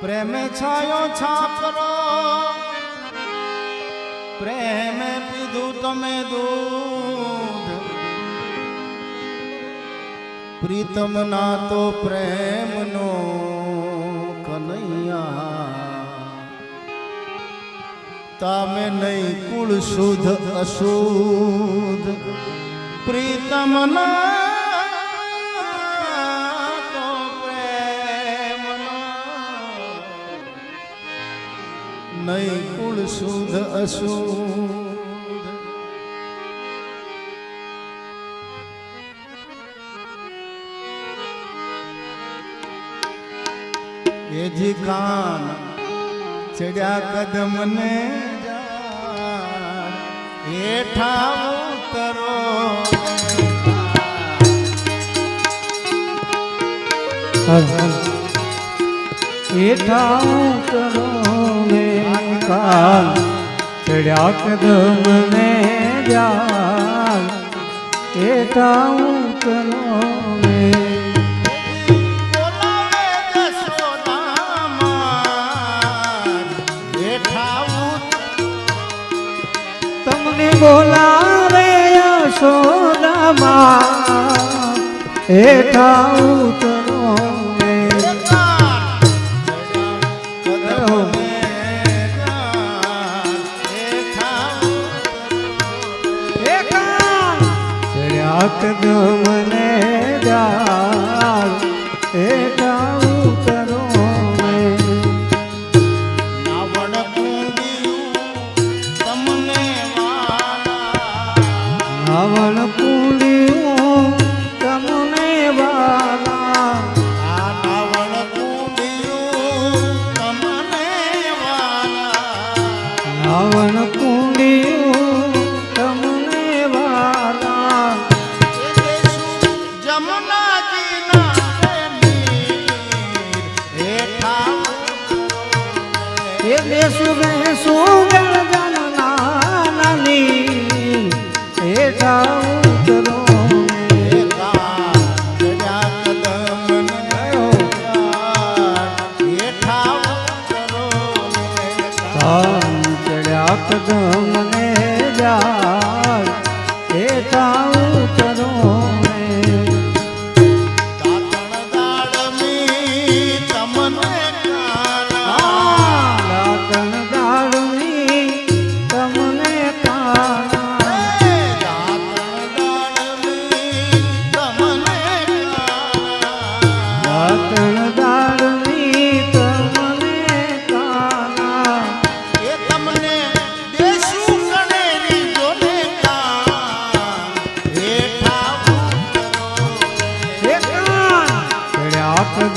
પ્રેમે છાયો છાપરો. પ્રેમ પીધું તમે દૂધ. પ્રીતમ ના તો પ્રેમનો કનૈયા. તમે નહીં કુળ શુદ્ધ અશુદ્ધ. પ્રીતમ ના શુદ્ધ અશુદ્ધ. એ જી કાન ચડ્યા કદમ ને હેઠા ઉતરો. હેઠા કરો કાલ ચડ્યા કદમ ને જાલ હેઠા ઉતરો ને બોલાવે યશોદામાં હેઠા ઉતરો કદમ ને જાલ હેઠા ઉતરો એ બેસુ બેસુ ગણ નાની હેઠા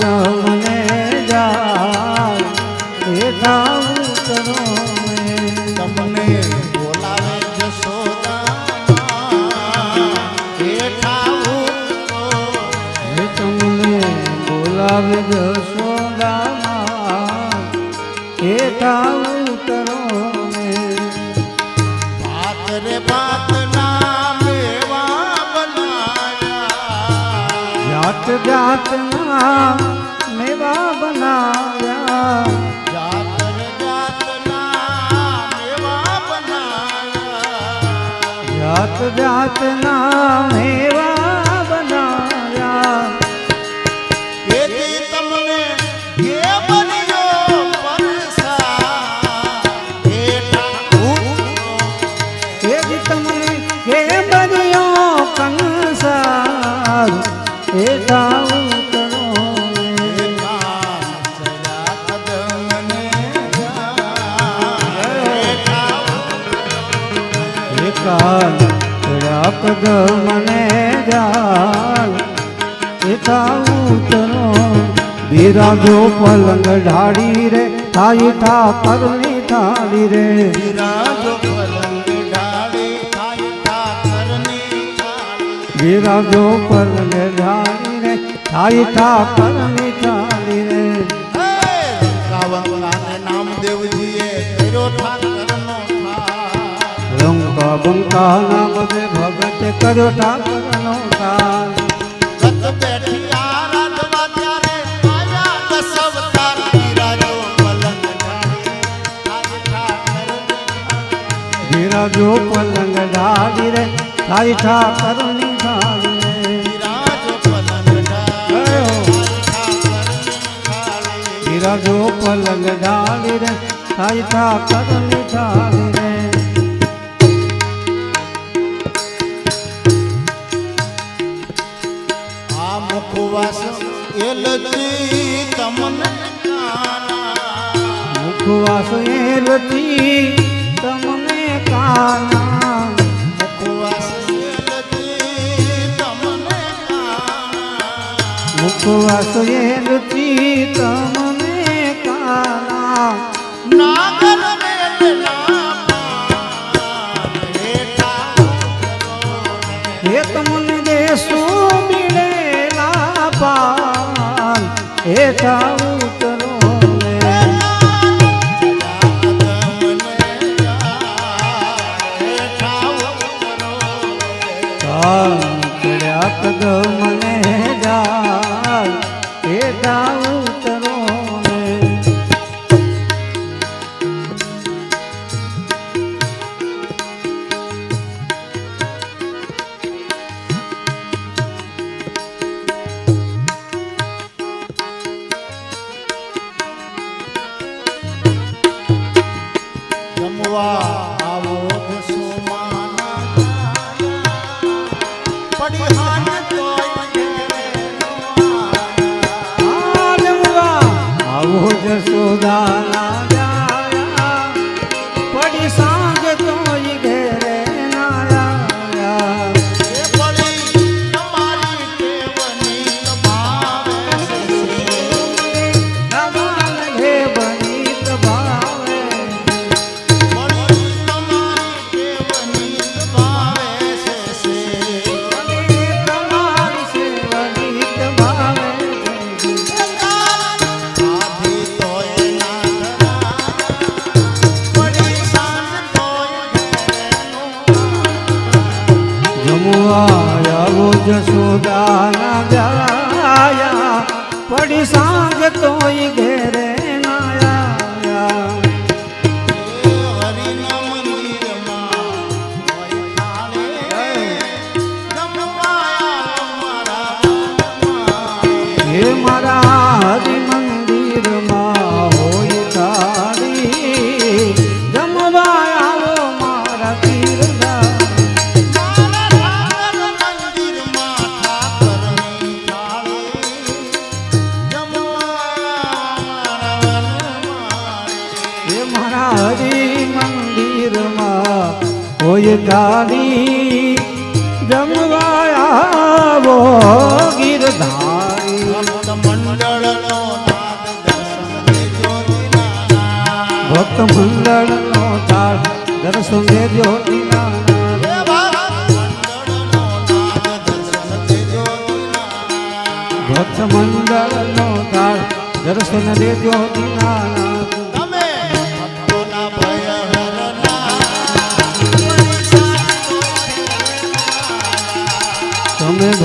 ચડ્યા કદમ ને જાળ હેઠા ઉતરો ને તમને બોલાવે જશોદા તમને બોલાવે ના મેવા બનાયા. જાત જાતના જાત જાતના મેવા બનાવ્યા. તમને એ બન્યો કંસાર. હેઠા ચડ્યા મને જાલ હેઠા ઉતરો. બિરાજો પલંગ ઢાળી રે. થાય ઠાકરની થાળી રે. બિરાજો પલંગ ઢાળી રે. થાય ઠાકરની થાળી રે. નામદેવજીએ કર્યો ઠાકરનો ઠાક લંકા બંકા નામ તે કર્યો ઠાકરનો કાળ સત બેઠી આરાધવા ત્યારે આયા દસવતાર વિરાજો પલંગ ઢાળી. રે તારી ઠાકરની ઢાળી વિરાજો પલંગ ઢાળી. રે તારી ઠાકરની ઢાળી રસોએ રુચિ તમને કાલા નાગર હે તમને દેશો મિળેલા પાલ હે ઠાઉ કદમ મને જાય দাও ಗಾನ હોય તારી જમવાયાવો ગીરધારી. ભક્ત મંડળ નો તાળ દર્શન દેજો ભક્ત મંડળ નો તાળ દર્શન દેજો દિના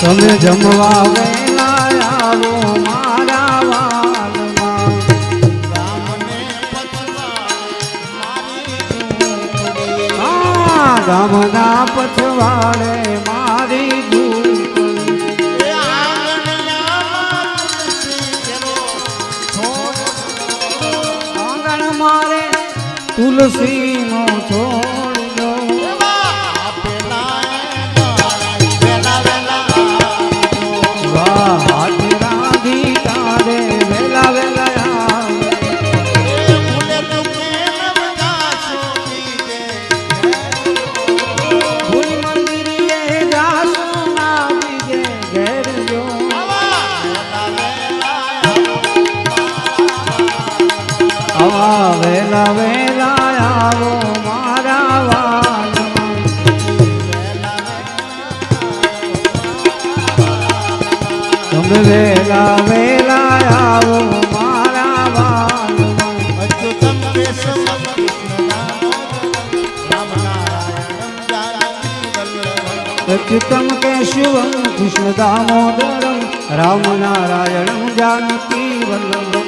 તમે જમવા વેલા આવો મારા વાલમાં. ગામના પછવાડે મારી આંગણ મારે તુલસીનો છોડ વેલા વેલા આવો મારા વાલમાં તમે વેલા વેલા આવો મારા વાલમાં અચ્યુતમ કેશવમ કૃષ્ણદામોદરમ રામનારાયણમ જાનકી વલ્લભમ અચ્યુતમ કેશવમ કૃષ્ણ દામોદરમ રામ નારાયણમ જાનકી વલ્લભમ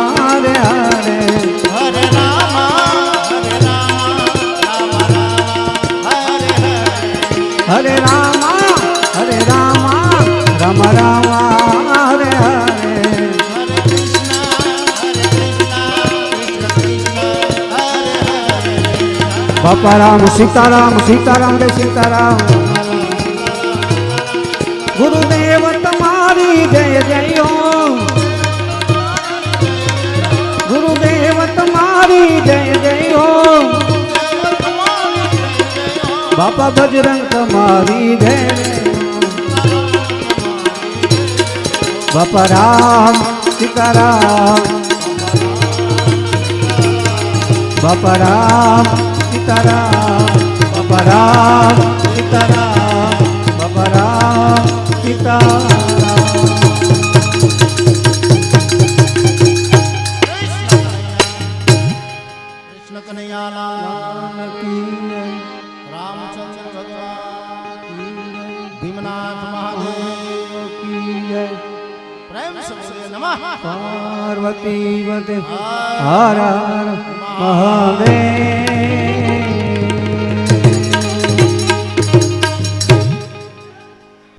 બાપા રામ સીતારામ સીતારામ રે સીતારામ. ગુરુદેવ તમારી જય જય ગુરુદેવ તમારી જય જય બાપા બજરંગ તમારી જય. બાપા રામ સીતારામ. બાપા રામ સીતારામ બાપા રામ સીતારામ બાપા રામ સીતારામ કૃષ્ણ કનૈયાલાલ રામચંદ્ર ભગવાન ભીમનાથ મહાદેવ પ્રેમ સે બોલીએ નમઃ પાર્વતી વતે હર હર મહાદેવ